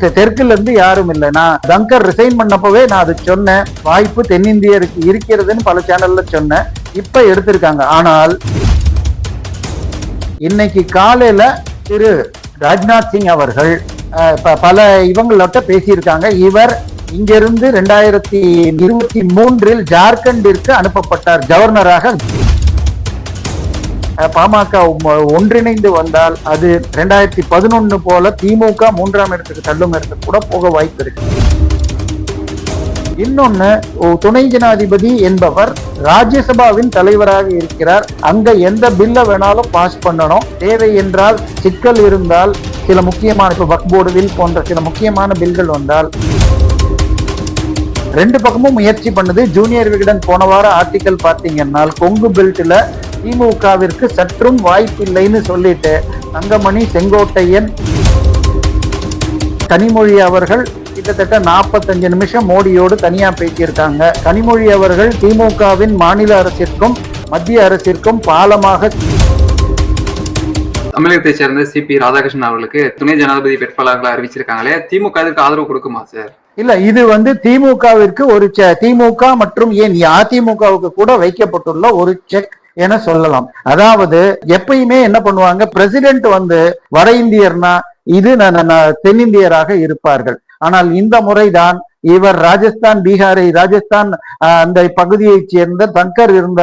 So தெற்குல இருந்து யாரும் இல்லை. நான் தங்கர் ரிசைன் பண்ணப்பவே நான் அது சொன்னேன். வாய்ப்பு தென்னிந்தியருக்கு இருக்கிறதுன்னு பல சேனல்ல சொன்னேன். இப்ப எடுத்திருக்காங்க. ஆனால் இன்னைக்கு காலையில திரு ராஜ்நாத் சிங் அவர்கள் பல இவங்களோட்ட பேசியிருக்காங்க. இவர் இங்கிருந்து ரெண்டாயிரத்தி இருபத்தி மூன்றில் ஜார்க்கண்டிற்கு அனுப்பப்பட்டார். கவர்னராக பாமக ஒன்றிணைந்து வந்தால் அது ரெண்டாயிரத்தி பதினொன்னு போல திமுக மூன்றாம் இடத்துக்கு தள்ளும் இடத்துக்கு கூட போக வாய்ப்பு இருக்கு. இன்னொன்னு துணை ஜனாதிபதி என்பவர் ராஜ்யசபாவின் தலைவராக இருக்கிறார். அங்க எந்த பில்ல வேணாலும் பாஸ் பண்ணணும். தேவை என்றால் சிக்கல் இருந்தால் சில முக்கியமான இப்போ வக்போர்டு போர்டு பில் போன்ற சில முக்கியமான பில்கள் வந்தால் ரெண்டு பக்கமும் முயற்சி பண்ணுது. ஜூனியர் விகடன் போன வாரம் ஆர்டிக்கல் பார்த்தீங்கன்னா கொங்கு பெல்ட்டில் திமுகவிற்கு சற்றும் வாய்ப்பில்லைன்னு சொல்லிட்டு தங்கமணி செங்கோட்டையன் கனிமொழி அவர்கள் கிட்டத்தட்ட 45 நிமிஷம் மோடியோடு தனியா பேசியிருக்காங்க. கனிமொழி அவர்கள் திமுகவின் மாநில அரசிற்கும் மத்திய அரசிற்கும் பாலமாக தமிழகத்தை சேர்ந்த சிபி ராதாகிருஷ்ணன் அவர்களுக்கு துணை ஜனாதிபதி வேட்பாளர்களை அறிவிச்சிருக்காங்களே. திமுக ஆதரவு கொடுக்குமா சார்? இல்ல இது வந்து திமுகவிற்கு ஒரு திமுக மற்றும் ஏன் அதிமுகவுக்கு கூட வைக்கப்பட்டுள்ள ஒரு செக். என சொல்லலாம். அதாவது எப்பயுமே என்ன பண்ணுவாங்க? பிரசிடென்ட் வந்து வட இந்தியர்னா இது தென்னிந்தியராக இருப்பார்கள். ஆனால் இந்த முறைதான் இவர் ராஜஸ்தான் பீகாரை ராஜஸ்தான் ஆஹ், அந்த பகுதியைச் சேர்ந்த தங்கர் இருந்த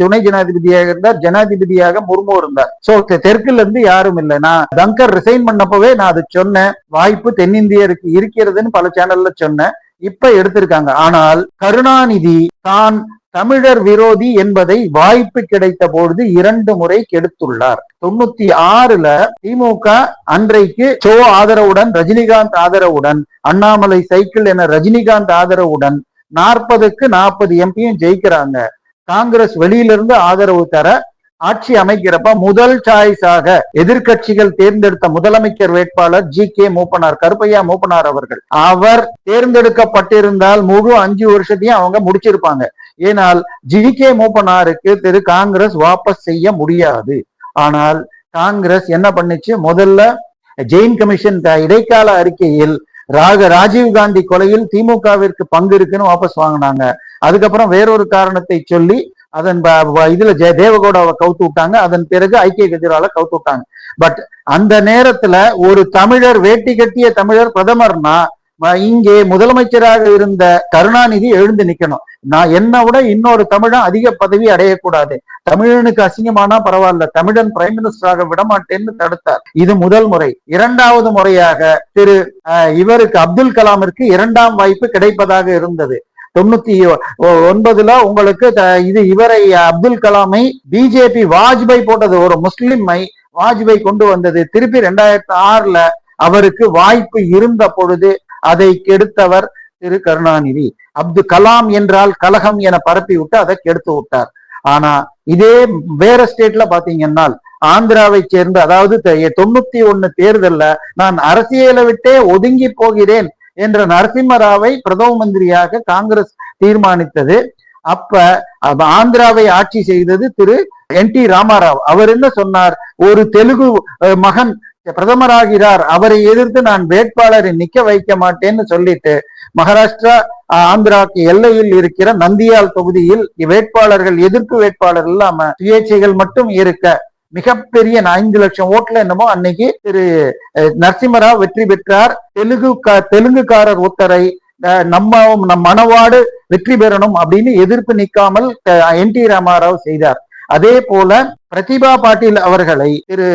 துணை ஜனாதிபதியாக இருந்தார் ஜனாதிபதியாக முர்மு இருந்தார். சோ தெற்குல இருந்து யாரும் இல்லை. நான் தங்கர் ரிசைன் பண்ணப்பவே நான் அது சொன்னேன். வாய்ப்பு தென்னிந்தியருக்கு இருக்கிறதுன்னு பல சேனல்ல சொன்னேன். இப்ப எடுத்திருக்காங்க. ஆனால் கருணாநிதி தான் தமிழர் விரோதி என்பதை வாய்ப்பு கிடைத்த பொழுது இரண்டு முறை கெடுத்துள்ளார். தொண்ணூத்தி ஆறுல திமுக அன்றைக்கு சோ ஆதரவுடன் ரஜினிகாந்த் ஆதரவுடன் அண்ணாமலை சைக்கிள் என ரஜினிகாந்த் ஆதரவுடன் நாற்பதுக்கு நாற்பது எம்பியும் ஜெயிக்கிறாங்க. காங்கிரஸ் வெளியிலிருந்து ஆதரவு தர ஆட்சி அமைக்கிறப்ப முதல் சாய்ஸாக எதிர்க்கட்சிகள் தேர்ந்தெடுத்த முதலமைச்சர் வேட்பாளர் ஜி கே மூப்பனார் கருப்பையா மூப்பனார் அவர்கள். அவர் தேர்ந்தெடுக்கப்பட்டிருந்தால் முழு அஞ்சு வருஷத்தையும் அவங்க முடிச்சிருப்பாங்க. ஏனால் ஜி கே மூப்பனாருக்கு திரு காங்கிரஸ் வாபஸ் செய்ய முடியாது. ஆனால் காங்கிரஸ் என்ன பண்ணுச்சு? முதல்ல ஜெயின் கமிஷன் இடைக்கால அறிக்கையில் ராக ராஜீவ் காந்தி கொலையில் திமுகவிற்கு பங்கு இருக்குன்னு வாபஸ் வாங்கினாங்க. அதுக்கப்புறம் வேறொரு காரணத்தை சொல்லி அதன் இதுல ஜெய தேவகவுடாவை கவுத்து விட்டாங்க. அதன் பிறகு ஐக்கிய கதிரால கவுத்து விட்டாங்க. பட் அந்த நேரத்துல ஒரு தமிழர் வேட்டி கட்டிய தமிழர் பிரதமர்னா இங்கே முதலமைச்சராக இருந்த கருணாநிதி எழுந்து நிக்கணும். நான் என்ன விட இன்னொரு தமிழன் அதிக பதவி அடையக்கூடாது. தமிழனுக்கு அசிங்கமானா பரவாயில்ல. தமிழன் பிரைம் மினிஸ்டராக விடமாட்டேன்னு தடுத்தார். இது முதல் முறை. இரண்டாவது முறையாக திரு இவருக்கு அப்துல் கலாமிற்கு இரண்டாம் வாய்ப்பு கிடைப்பதாக இருந்தது. தொண்ணூத்தி ஒ- ஒன்பதுல உங்களுக்கு இது இவரை அப்துல் கலாமை பிஜேபி வாஜ்பாய் போட்டது. ஒரு முஸ்லிமை வாஜ்பாய் கொண்டு வந்தது. திருப்பி ரெண்டாயிரத்தி ஆறுல அவருக்கு வாய்ப்பு இருந்த பொழுது அதை கெடுத்தவர் திரு கருணாநிதி. அப்துல் கலாம் என்றால் கலகம் என பரப்பி விட்டு அதை கெடுத்து விட்டார். ஆனா இதே வேற ஸ்டேட்ல பாத்தீங்கன்னா ஆந்திராவை சேர்ந்த அதாவது தொண்ணூத்தி ஒண்ணு தேர்தல்ல நான் அரசியலை விட்டே ஒதுங்கி போகிறேன் என்ற நரசிம்மராவை பிரதம மந்திரியாக காங்கிரஸ் தீர்மானித்தது. அப்ப ஆந்திராவை ஆட்சி செய்தது திரு என் டி ராமாராவ். அவர் என்ன சொன்னார்? ஒரு தெலுங்கு மகன் பிரதமராகிறார். அவரை எதிர்த்து நான் வேட்பாளரை நிக்க வைக்க மாட்டேன்னு சொல்லிட்டு மகாராஷ்டிரா ஆந்திராக்கு எல்லையில் இருக்கிற நந்தியால் தொகுதியில் வேட்பாளர்கள் எதிர்ப்பு வேட்பாளர் இல்லாம சுயேட்சைகள் மட்டும் இருக்க மிகப்பெரிய ஐந்து லட்சம் ஓட்டுல என்னமோ அன்னைக்கு திரு நரசிம்மராவ் வெற்றி பெற்றார். தெலுங்கு தெலுங்குக்காரர் உத்தரை நம்ம நம் மனவாடு வெற்றி பெறணும் அப்படின்னு எதிர்ப்பு நிக்காமல் என் டி ராமாராவ் செய்தார். அதே போல பிரதிபா பாட்டீல் அவர்களை திரு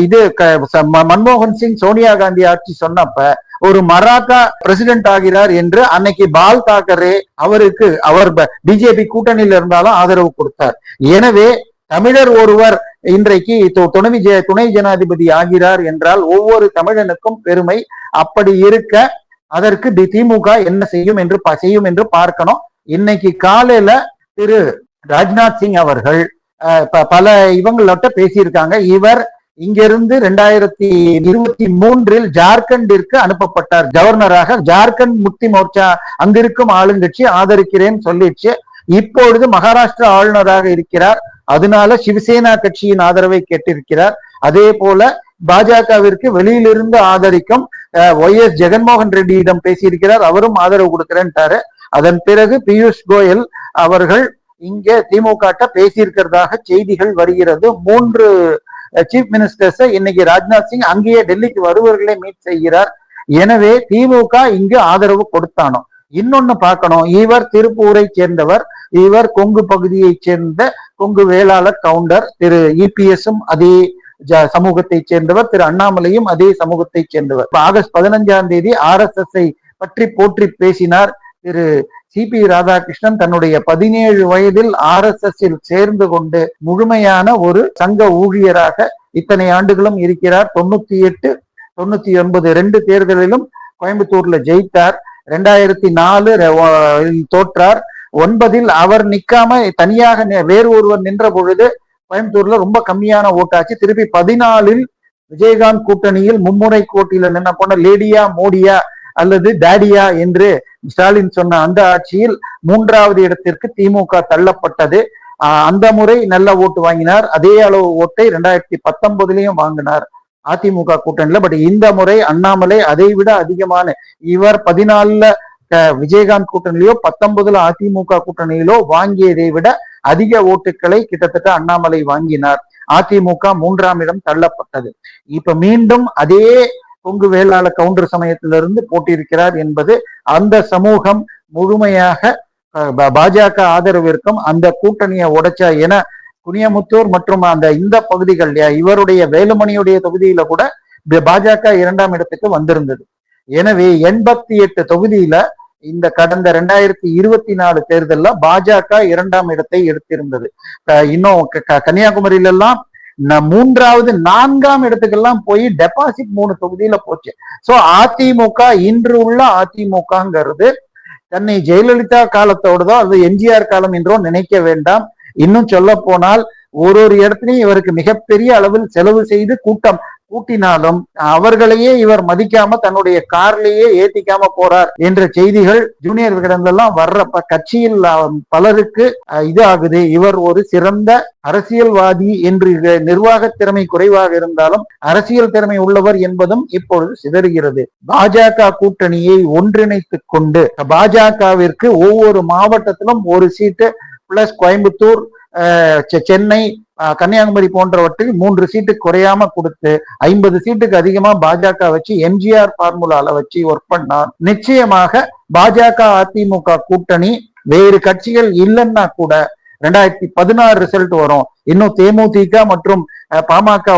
இது க- ம- மன்மோகன் சிங் சோனியா காந்தி ஆட்சி சொன்னப்ப ஒரு மராத்தா பிரசிடென்ட் ஆகிறார் என்று அன்னைக்கு பால் தாக்கரே அவருக்கு அவர் பிஜேபி கூட்டணியில் இருந்தாலும் ஆதரவு கொடுத்தார். எனவே தமிழர் ஒருவர் இன்றைக்கு துணை ஜ- துணை ஜனாதிபதி ஆகிறார் என்றால் ஒவ்வொரு தமிழனுக்கும் பெருமை அப்படி இருக்க அதற்கு தி- திமுக என்ன செய்யும் என்று செய்யும் என்று பார்க்கணும். இன்னைக்கு காலையில திரு ராஜ்நாத் சிங் அவர்கள் பல இவங்களோட்ட பேசியிருக்காங்க. இவர் இங்கிருந்து ரெண்டாயிரத்தி இருபத்தி மூன்றில் ஜார்க்கண்டிற்கு அனுப்பப்பட்டார். கவர்னராக ஜார்க்கண்ட் முக்தி மோர்ச்சா அங்கிருக்கும் ஆளுங்கட்சி ஆதரிக்கிறேன்னு சொல்லிடுச்சு இப்பொழுது மகாராஷ்டிரா ஆளுநராக இருக்கிறார். அதனால சிவசேனா கட்சியின் ஆதரவை கேட்டிருக்கிறார். அதே போல பாஜகவிற்கு வெளியிலிருந்து ஆதரிக்கும் ஒய் எஸ் ஜெகன்மோகன் ரெட்டியிடம் பேசியிருக்கிறார். அவரும் ஆதரவு கொடுக்கிறேன்ட்டாரு. அதன் பிறகு பியூஷ் கோயல் அவர்கள் இங்கே திமுக பேசியிருக்கிறதாக செய்திகள் வருகிறது. மூன்று சீஃப் மினிஸ்டர்ஸ் இன்னைக்கு ராஜ்நாத் சிங் அங்கேயே டெல்லிக்கு வருவர்களை மீட் செய்கிறார். எனவே திமுக இங்கு ஆதரவு கொடுத்தானோ? இன்னொன்னு பார்க்கணும். இவர் திருப்பூரை சேர்ந்தவர். இவர் கொங்கு பகுதியை சேர்ந்த கொங்கு வேளாளர் கவுண்டர். திரு இபிஎஸும் அதே ஜ- சமூகத்தைச் சேர்ந்தவர். திரு அண்ணாமலையும் அதே சமூகத்தைச் சேர்ந்தவர். ஆகஸ்ட் பதினஞ்சாம் தேதி ஆர் எஸ் எஸ் பற்றி போற்றி பேசினார். திரு சிபி ராதாகிருஷ்ணன் தன்னுடைய பதினேழு வயதில் ஆர் எஸ் எஸ் சேர்ந்து கொண்டு முழுமையான ஒரு சங்க ஊழியராக இத்தனை ஆண்டுகளும் இருக்கிறார். தொண்ணூத்தி எட்டு தொண்ணூத்தி ஒன்பது ரெண்டு தேர்தலிலும் கோயம்புத்தூர்ல ஜெயித்தார். ரெண்டாயிரத்தி நாலு தோற்றார். ஒன்பதில் அவர் நிக்காம தனியாக வேறு ஒருவர் நின்ற பொழுது கோயம்புத்தூர்ல ரொம்ப கம்மியான ஓட்டாச்சு. திருப்பி பதினாலில் விஜயகாந்த் கூட்டணியில் மும்முறை போட்டியில நின்ன போன லேடியா மோடியா அல்லது டாடியா என்று ஸ்டாலின் சொன்ன அந்த ஆட்சியில் மூன்றாவது இடத்திற்கு திமுக தள்ளப்பட்டது. அந்த முறை நல்ல ஓட்டு வாங்கினார். அதே அளவு ஓட்டை ரெண்டாயிரத்தி பத்தொன்பதுலயும் வாங்கினார் அதிமுக கூட்டணியில. பட் இந்த முறை அண்ணாமலை அதை விட அதிகமான இவர் பதினாலுல விஜயகாந்த் கூட்டணியிலோ பத்தொன்பதுல அதிமுக கூட்டணியிலோ வாங்கியதை விட அதிக ஓட்டுகளை கிட்டத்தட்ட அண்ணாமலை வாங்கினார். அதிமுக மூன்றாம் இடம் தள்ளப்பட்டது. இப்ப மீண்டும் அதே கொங்கு வேளாள கவுண்டர் சமயத்திலிருந்து போட்டியிருக்கிறார் என்பது அந்த சமூகம் முழுமையாக பாஜக ஆதரவு பாஜக ஆதரவிற்கும் அந்த கூட்டணியை உடைச்சா என குனியமுத்தூர் மற்றும் அந்த இந்த பகுதிகள் இவருடைய வேலுமணியுடைய தொகுதியில கூட பாஜக இரண்டாம் இடத்துக்கு வந்திருந்தது. எனவே எண்பத்தி எட்டு தொகுதியில இந்த கடந்த ரெண்டாயிரத்தி இருபத்தி நாலு தேர்தலில் பாஜக இரண்டாம் இடத்தை எடுத்திருந்தது. இன்னும் க- மூன்றாவது நான்காம் இடத்துக்கெல்லாம் போய் டெபாசிட் மூணு தொகுதியில போச்சு. சோ அதிமுக இன்று உள்ள அதிமுகங்கிறது தன்னை ஜெயலலிதா காலத்தோடதோ அது எம்ஜிஆர் காலம் என்றோ நினைக்க வேண்டாம். இன்னும் சொல்ல போனால் ஒரு ஒரு இடத்துலயும் இவருக்கு மிகப்பெரிய அளவில் செலவு செய்து கூட்டம் கூட்டினாலும் அவர்களையே இவர் மதிக்காம தன்னுடைய கார்லயே ஏத்திக்காம போறார் என்ற செய்திகள் ஜூனியர் விகடன்லாம் வர்றப்ப கட்சியில் பலருக்கு இது ஆகுது இவர் ஒரு சிறந்த அரசியல்வாதி என்று நிர்வாக திறமை குறைவாக இருந்தாலும் அரசியல் திறமை உள்ளவர் என்பதும் இப்பொழுது சிதறுகிறது. பாஜக கூட்டணியை ஒன்றிணைத்துக் கொண்டு பாஜகவிற்கு ஒவ்வொரு மாவட்டத்திலும் ஒரு சீட்டு பிளஸ் கோயம்புத்தூர் சென்னை கன்னியாகுமரி போன்றவற்றில் மூன்று சீட்டு குறையாம கொடுத்து ஐம்பது சீட்டுக்கு அதிகமா பாஜக வச்சு எம்ஜிஆர் பார்முலால வச்சு ஒர்க் பண்ணார். நிச்சயமாக பாஜக அதிமுக கூட்டணி வேறு கட்சிகள் இல்லைன்னா கூட ரெண்டாயிரத்தி பதினாறு ரிசல்ட் வரும். இன்னும் தேமுதிக மற்றும் பாமக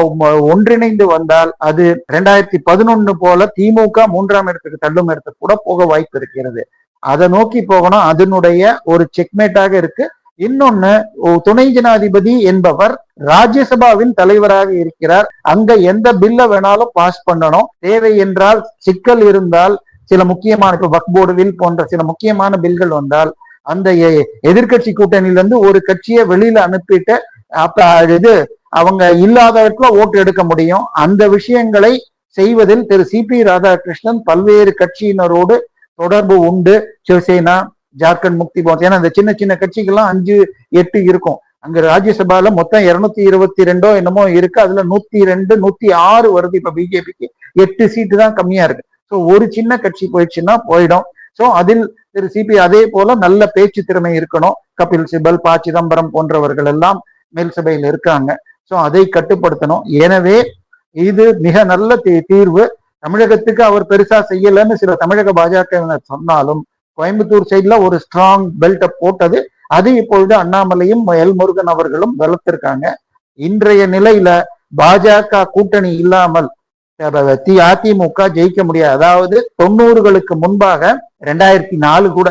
ஒன்றிணைந்து வந்தால் அது ரெண்டாயிரத்தி பதினொன்னு போல திமுக மூன்றாம் இடத்துக்கு தள்ளும் இடத்துக்கு கூட போக வாய்ப்பு இருக்கிறது. அதை நோக்கி போகணும். அதனுடைய ஒரு செக்மேட்டாக இருக்கு. இன்னொன்னு துணை ஜனாதிபதி என்பவர் ராஜ்யசபாவின் தலைவராக இருக்கிறார். அங்க எந்த பில்ல வேணாலும் பாஸ் பண்ணணும். தேவை என்றால் சிக்கல் இருந்தால் சில முக்கியமான இப்ப வக்ஃப் போர்டு வில் போன்ற சில முக்கியமான பில்கள் வந்தால் அந்த எ- எதிர்க்கட்சி ஒரு கட்சியை வெளியில அனுப்பிட்டு அப்ப இது அவங்க இல்லாதவற்றுல ஓட்டு எடுக்க முடியும். அந்த விஷயங்களை செய்வதில் திரு சி பி ராதாகிருஷ்ணன் பல்வேறு கட்சியினரோடு தொடர்பு உண்டு. சிவசேனா ஜார்க்கண்ட் முக்தி போன்ற ஏன்னா இந்த சின்ன சின்ன கட்சிகள்லாம் அஞ்சு எட்டு இருக்கும். அங்க ராஜ்யசபால மொத்தம் இருநூத்தி இருபத்தி ரெண்டோ என்னமோ இருக்கு. அதுல நூத்தி ரெண்டு நூத்தி ஆறு வருது இப்ப பிஜேபிக்கு எட்டு சீட்டு தான் கம்மியா இருக்கு. ஸோ ஒரு சின்ன கட்சி போயிடுச்சுன்னா போயிடும். ஸோ அதில் திரு சிபி அதே போல நல்ல பேச்சு திறமை இருக்கணும். கபில் சிபல் ப சிதம்பரம் போன்றவர்கள் எல்லாம் மேல் சபையில் இருக்காங்க. ஸோ அதை கட்டுப்படுத்தணும். எனவே இது மிக நல்ல தீ- தீர்வு. தமிழகத்துக்கு அவர் பெருசா செய்யலன்னு சில தமிழக பாஜக சொன்னாலும் கோயம்புத்தூர் சைட்ல ஒரு ஸ்ட்ராங் பெல்ட்டை போட்டது. அது இப்பொழுது அண்ணாமலையும் எல் முருகன் அவர்களும் வளர்த்திருக்காங்க. இன்றைய நிலையில பாஜக கூட்டணி இல்லாமல் தி அதிமுக ஜெயிக்க முடியாது. அதாவது தொண்ணூறுகளுக்கு முன்பாக ரெண்டாயிரத்தி நாலு கூட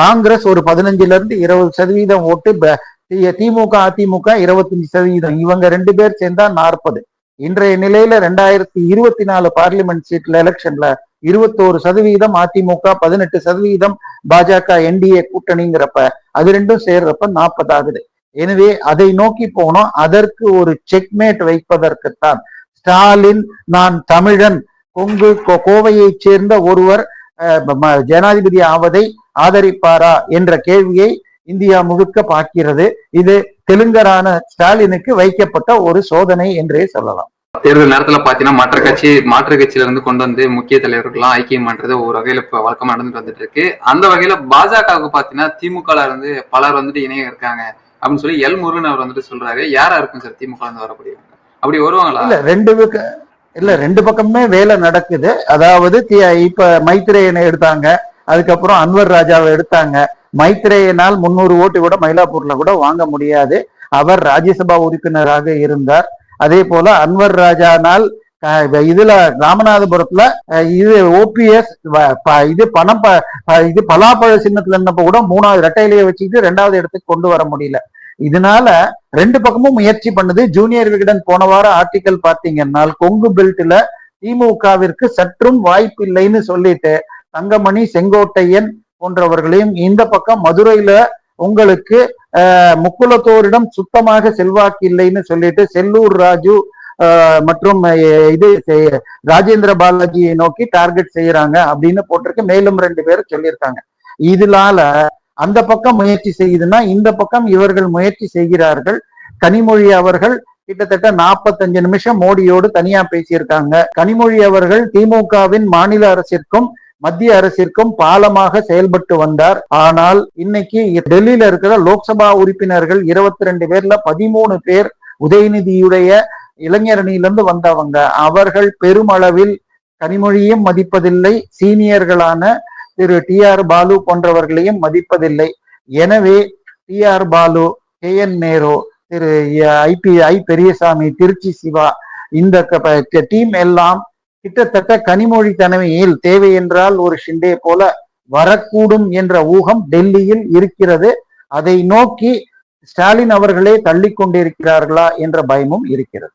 காங்கிரஸ் ஒரு பதினஞ்சுல இருந்து இருபது சதவீதம் ஓட்டு திமுக அதிமுக இருபத்தஞ்சு சதவீதம். இவங்க ரெண்டு பேர் சேர்ந்தா நாற்பது. இன்றைய நிலையில ரெண்டாயிரத்தி இருபத்தி நாலு பார்லிமெண்ட் சீட்ல எலெக்ஷன்ல இருபத்தோரு சதவீதம் அதிமுக பதினெட்டு சதவீதம் பாஜக என்டிஏ கூட்டணிங்கிறப்ப அது ரெண்டும் சேர்றப்ப நாற்பது ஆகுது. எனவே அதை நோக்கி போனோம் அதற்கு ஒரு செக்மேட் வைப்பதற்குத்தான். ஸ்டாலின் நான் தமிழன் கொங்கு கோ- கோவையைச் சேர்ந்த ஒருவர் ம- ஜனாதிபதி ஆவதை ஆதரிப்பாரா என்ற கேள்வியை இந்தியா முழுக்க பார்க்கிறது. இது தெலுங்கரான ஸ்டாலினுக்கு வைக்கப்பட்ட ஒரு சோதனை என்றே சொல்லலாம். தேர்தல் நேரத்துல பாத்தீங்கன்னா மற்ற கட்சி மாற்று கட்சியில இருந்து கொண்டு வந்து முக்கிய தலைவர்கள்லாம் ஐக்கியம் பண்றது ஒரு வகையில இப்ப வழக்கமா நடந்துட்டு வந்துட்டு இருக்கு அந்த வகையில பாஜகவுக்கு பாத்தீங்கன்னா திமுக இருந்து பலர் வந்துட்டு இணைய இருக்காங்க அப்படின்னு சொல்லி எல் முருகன் அவர் வந்துட்டு சொல்றாரு. யாரா இருக்கும் சார் திமுக இருந்து வரக்கூடியவங்க அப்படி வருவாங்களா? இல்ல ரெண்டு இல்ல ரெண்டு பக்கமுமே வேலை நடக்குது. அதாவது தி- இப்ப மைத்ரேயனை எடுத்தாங்க. அதுக்கப்புறம் அன்வர் ராஜாவை எடுத்தாங்க. மைத்திரேயனால் முன்னூறு ஓட்டு கூட மயிலாப்பூர்ல கூட வாங்க முடியாது. அவர் ராஜ்யசபா உறுப்பினராக இருந்தார். அதே போல அன்வர் ராஜானால் இதுல ராமநாதபுரத்துல இது ஓபிஎஸ் இது பணம் ப- இது பலாப்பழ சின்னத்துல இருந்தப்ப கூட மூணாவது இரட்டையிலேயே வச்சுக்கிட்டு ரெண்டாவது இடத்துக்கு கொண்டு வர முடியல. இதனால ரெண்டு பக்கமும் முயற்சி பண்ணுது. ஜூனியர் விகடன் போன வாரம் ஆர்டிக்கல் பாத்தீங்கன்னா கொங்கு பெல்ட்ல திமுகவிற்கு சற்றும் வாய்ப்பு இல்லைன்னு சொல்லிட்டு தங்கமணி செங்கோட்டையன் போன்றவர்களையும் இந்த பக்கம் மதுரையில உங்களுக்கு முக்குலத்தோரிடம் சுத்தமாக செல்வாக்கு இல்லைன்னு சொல்லிட்டு செல்லூர் ராஜு மற்றும் இது ராஜேந்திர பாலாஜியை நோக்கி டார்கெட் செய்யறாங்க அப்படின்னு போட்டிருக்கு. மேலும் ரெண்டு பேரும் சொல்லியிருக்காங்க. இதனால அந்த பக்கம் முயற்சி செய்யுதுன்னா இந்த பக்கம் இவர்கள் முயற்சி செய்கிறார்கள். கனிமொழி அவர்கள் கிட்டத்தட்ட 45 நிமிஷம் மோடியோடு தனியா பேசியிருக்காங்க. கனிமொழி அவர்கள் திமுகவின் மாநில அரசிற்கும் மத்திய அரசிற்கும் பாலமாக செயல்பட்டு வந்தார். ஆனால் இன்னைக்கு டெல்லியில இருக்கிற லோக்சபா உறுப்பினர்கள் 22 ரெண்டு பேர்ல பதிமூணு பேர் உதயநிதியுடைய இளைஞரணியிலிருந்து வந்தவங்க. அவர்கள் பெருமளவில் கனிமொழியும் மதிப்பதில்லை சீனியர்களான திரு டி ஆர் பாலு போன்றவர்களையும் மதிப்பதில்லை. எனவே T R Baalu K N Nehru Thiru IP I Periyasamy Tiruchi Siva இந்த டீம் எல்லாம் கிட்டத்தட்ட கனிமொழி தலைமையில் தேவை என்றால் ஒரு ஷிண்டே போல வரக்கூடும் என்ற ஊகம் டெல்லியில் இருக்கிறது. அதை நோக்கி ஸ்டாலின் அவர்களே தள்ளிக்கொண்டிருக்கிறார்களா என்ற பயமும் இருக்கிறது.